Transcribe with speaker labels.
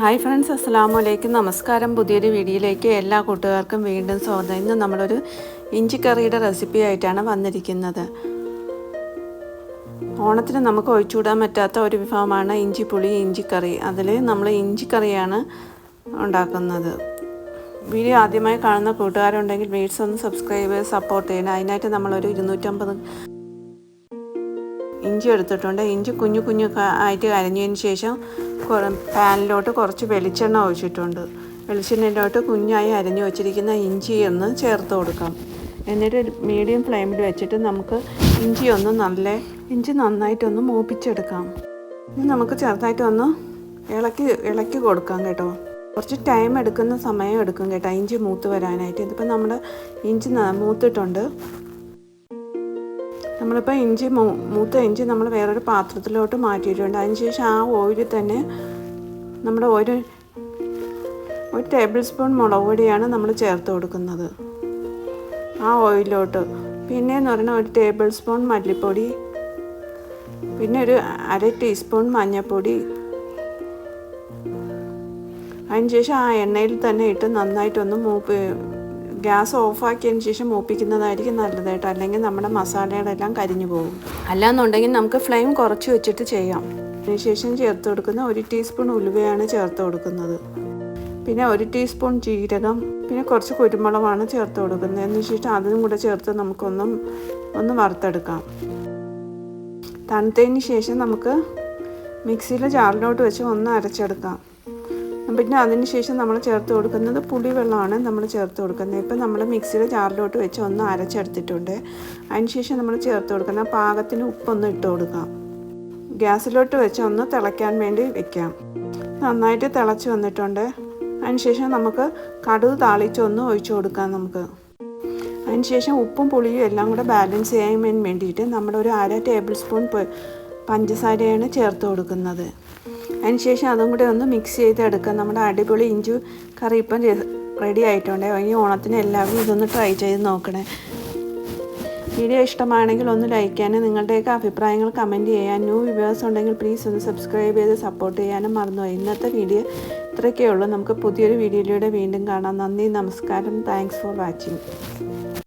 Speaker 1: Hi friends അസ്സാം വലൈക്കും നമസ്കാരം. പുതിയൊരു വീഡിയോയിലേക്ക് എല്ലാ കൂട്ടുകാർക്കും വീണ്ടും സ്വാഗതം. ഇന്ന് നമ്മളൊരു ഇഞ്ചിക്കറിയുടെ റെസിപ്പി ആയിട്ടാണ് വന്നിരിക്കുന്നത്. ഓണത്തിന് നമുക്ക് ഒഴിച്ചുകൂടാൻ പറ്റാത്ത ഒരു വിഭവമാണ് ഇഞ്ചിപ്പുളി ഇഞ്ചിക്കറി. അതിൽ നമ്മൾ ഇഞ്ചിക്കറിയാണ് ഉണ്ടാക്കുന്നത്. വീഡിയോ ആദ്യമായി കാണുന്ന കൂട്ടുകാരുണ്ടെങ്കിൽ വീഡ്സ് ഒന്ന് സബ്സ്ക്രൈബ് സപ്പോർട്ട് ചെയ്യണം. അതിനായിട്ട് നമ്മളൊരു ഇരുന്നൂറ്റമ്പത് ഇഞ്ചി എടുത്തിട്ടുണ്ട്. ഇഞ്ചി കുഞ്ഞു കുഞ്ഞു ആയിട്ട് അരിഞ്ഞതിന് ശേഷം പാനിലോട്ട് കുറച്ച് വെളിച്ചെണ്ണ ഒഴിച്ചിട്ടുണ്ട്. വെളിച്ചെണ്ണയിലോട്ട് കുഞ്ഞായി അരിഞ്ഞു വെച്ചിരിക്കുന്ന ഇഞ്ചി ഒന്ന് ചേർത്ത് കൊടുക്കാം. എന്നിട്ട് മീഡിയം ഫ്ലെയിമിൽ വെച്ചിട്ട് നമുക്ക് ഇഞ്ചി ഒന്ന് നല്ല ഇഞ്ചി നന്നായിട്ടൊന്ന് മൂപ്പിച്ചെടുക്കാം. ഇനി നമുക്ക് ചെറുതായിട്ടൊന്ന് ഇളക്കി ഇളക്കി കൊടുക്കാം കേട്ടോ. കുറച്ച് ടൈം എടുക്കുന്ന സമയം എടുക്കും കേട്ടോ ഇഞ്ചി മൂത്ത് വരാനായിട്ട്. ഇതിപ്പോൾ നമ്മുടെ ഇഞ്ചി മൂത്തിട്ടുണ്ട്. നമ്മളിപ്പോൾ ഇഞ്ചി മൂത്ത ഇഞ്ചി നമ്മൾ വേറൊരു പാത്രത്തിലോട്ട് മാറ്റിയിട്ടുണ്ട്. അതിനുശേഷം ആ ഓയിലിൽ തന്നെ നമ്മുടെ ഒരു ഒരു ടേബിൾ സ്പൂൺ മുളക് പൊടിയാണ് നമ്മൾ ചേർത്ത് കൊടുക്കുന്നത്. ആ ഓയിലോട്ട് പിന്നെ എന്ന് പറഞ്ഞാൽ ഒരു ടേബിൾ സ്പൂൺ മല്ലിപ്പൊടി പിന്നെ ഒരു അര ടീസ്പൂൺ മഞ്ഞൾപ്പൊടി അതിനുശേഷം ആ എണ്ണയിൽ തന്നെ ഇട്ട് നന്നായിട്ടൊന്ന് മൂപ്പ് ഗ്യാസ് ഓഫാക്കിയതിന് ശേഷം മൂപ്പിക്കുന്നതായിരിക്കും നല്ലത് കേട്ടോ. അല്ലെങ്കിൽ നമ്മുടെ മസാലകളെല്ലാം കരിഞ്ഞു പോകും. അല്ലാന്നുണ്ടെങ്കിൽ നമുക്ക് ഫ്ലെയിം കുറച്ച് വെച്ചിട്ട് ചെയ്യാം. അതിനുശേഷം ചേർത്ത് കൊടുക്കുന്ന ഒരു ടീസ്പൂൺ ഉലുവയാണ് ചേർത്ത് കൊടുക്കുന്നത്. പിന്നെ ഒരു ടീസ്പൂൺ ജീരകം പിന്നെ കുറച്ച് കുരുമുളകാണ് ചേർത്ത് കൊടുക്കുന്നത്. എന്ന് ശേഷം അതും കൂടെ ചേർത്ത് നമുക്കൊന്നും ഒന്ന് വറുത്തെടുക്കാം. തണുത്തതിന് ശേഷം നമുക്ക് മിക്സിയിലെ ചാറിലോട്ട് വെച്ച് ഒന്ന് അരച്ചെടുക്കാം. പിന്നെ അതിന് ശേഷം നമ്മൾ ചേർത്ത് കൊടുക്കുന്നത് പുളിവെള്ളമാണ് നമ്മൾ ചേർത്ത് കൊടുക്കുന്നത്. ഇപ്പം നമ്മൾ മിക്സിയുടെ ജാറിലോട്ട് വെച്ച് ഒന്ന് അരച്ചെടുത്തിട്ടുണ്ട്. അതിന് ശേഷം നമ്മൾ ചേർത്ത് കൊടുക്കുന്ന പാകത്തിന് ഉപ്പൊന്ന് ഇട്ട് കൊടുക്കാം. ഗ്യാസിലോട്ട് വെച്ച് ഒന്ന് തിളയ്ക്കാൻ വേണ്ടി വെക്കാം. നന്നായിട്ട് തിളച്ച് വന്നിട്ടുണ്ട്. അതിനുശേഷം നമുക്ക് കടുക് താളിച്ചൊന്ന് ഒഴിച്ചു കൊടുക്കാം നമുക്ക്. അതിനുശേഷം ഉപ്പും പുളിയും എല്ലാം കൂടെ ബാലൻസ് ചെയ്യാൻ വേണ്ടിയിട്ട് നമ്മളൊരു അര ടേബിൾ സ്പൂൺ പഞ്ചസാരയാണ് ചേർത്ത് കൊടുക്കുന്നത്. അതിനുശേഷം അതും കൂടി ഒന്ന് മിക്സ് ചെയ്തെടുക്കാം. നമ്മുടെ അടിപൊളി ഇഞ്ചി കറി ഇപ്പം റെഡി ആയിട്ടുണ്ട്. ഈ ഓണത്തിന് എല്ലാവരും ഇതൊന്ന് ട്രൈ ചെയ്ത് നോക്കണേ. വീഡിയോ ഇഷ്ടമാണെങ്കിൽ ഒന്ന് ലൈക്ക് ചെയ്യാനും നിങ്ങളുടെയൊക്കെ അഭിപ്രായങ്ങൾ കമന്റ് ചെയ്യാൻ ന്യൂ വ്യൂവേഴ്സ് ഉണ്ടെങ്കിൽ പ്ലീസ് ഒന്ന് സബ്സ്ക്രൈബ് ചെയ്ത് സപ്പോർട്ട് ചെയ്യാനും മറന്നുപോയി ഇന്നത്തെ വീഡിയോ ഇത്രയൊക്കെ ഉള്ളൂ. നമുക്ക് പുതിയൊരു വീഡിയോയിലൂടെ വീണ്ടും കാണാം. നന്ദി നമസ്കാരം. Thanks for watching